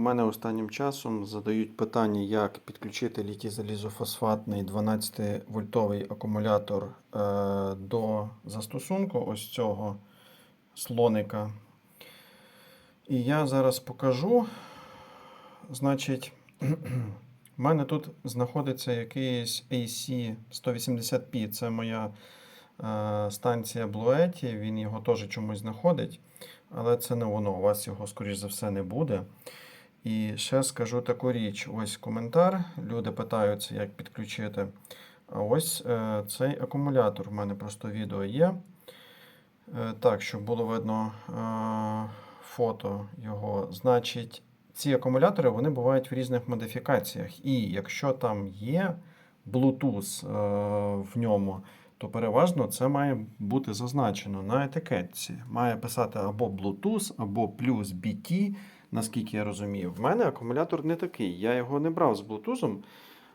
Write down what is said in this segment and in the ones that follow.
мене останнім часом задають питання, як підключити літій-залізофосфатний 12-вольтовий акумулятор е, до застосунку ось цього слоника. І я зараз покажу. Значить, в мене тут знаходиться якийсь AC 180p. Це моя е, станція Bluetti. Він його теж чомусь знаходить. Але це не воно. У вас його, скоріш за все, не буде. І ще скажу таку річ: ось коментар. Люди питаються, як підключити. А ось е, цей акумулятор. У мене просто відео є. Е, так, щоб було видно е, фото його. Значить, ці акумулятори вони бувають в різних модифікаціях. І якщо там є Bluetooth в ньому, то переважно це має бути зазначено на етикетці. Має писати або Bluetooth, або плюс BT, наскільки я розумію. В мене акумулятор не такий. Я його не брав з Bluetooth,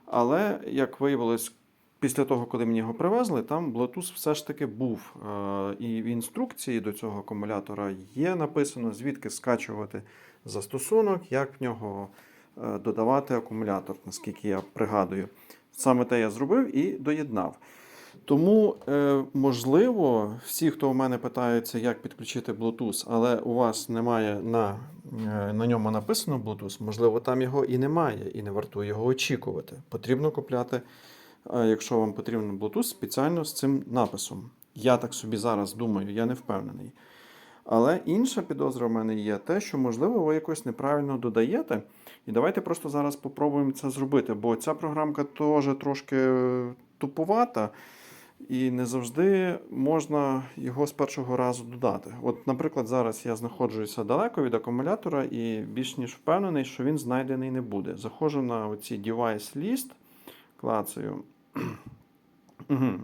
але як виявилось, після того, коли мені його привезли, там Bluetooth все ж таки був. Е, І в інструкції до цього акумулятора є написано, звідки скачувати застосунок, як в нього е, додавати акумулятор, наскільки я пригадую. Саме те я зробив і доєднав. Тому, е, можливо, всі, хто у мене питаються, як підключити Bluetooth, але у вас немає на, на ньому написано Bluetooth, можливо, там його і немає, і не вартує його очікувати. Потрібно купляти, е, якщо вам потрібен Bluetooth, спеціально з цим написом. Я так собі зараз думаю, я не впевнений. Але інша підозра в мене є те, що, можливо, ви якось неправильно додаєте. І давайте просто зараз спробуємо це зробити, бо ця програмка теж трошки е, туповата, і не завжди можна його з першого разу додати. От, наприклад, зараз я знаходжуся далеко від акумулятора і більш ніж впевнений, що він знайдений не буде. Заходжу на оці device list, клацаю.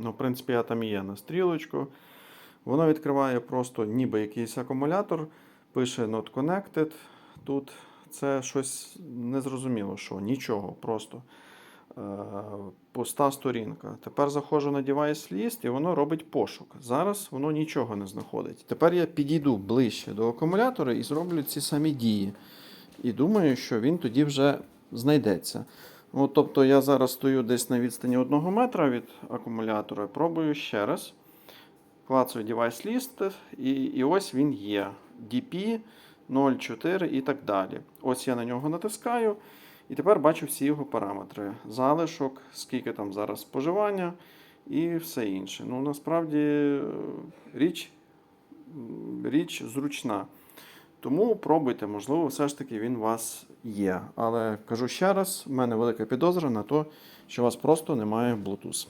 Ну, в принципі, я там є на стрілочку. Воно відкриває просто ніби якийсь акумулятор, пише Not Connected. Тут це щось незрозуміло, що нічого, просто пуста сторінка. Тепер заходжу на Device List і воно робить пошук. Зараз воно нічого не знаходить. Тепер я підійду ближче до акумулятора і зроблю ці самі дії. І думаю, що він тоді вже знайдеться. От, тобто я зараз стою десь на відстані 1 метра від акумулятора, пробую ще раз. Клацаю Device List, і, і ось він є. DP 04 і так далі. Ось я на нього натискаю. І тепер бачу всі його параметри. Залишок, скільки там зараз споживання і все інше. Ну, насправді річ, річ зручна. Тому пробуйте, можливо, все ж таки він у вас є. Але кажу ще раз, в мене велика підозра на те, що у вас просто немає Bluetooth.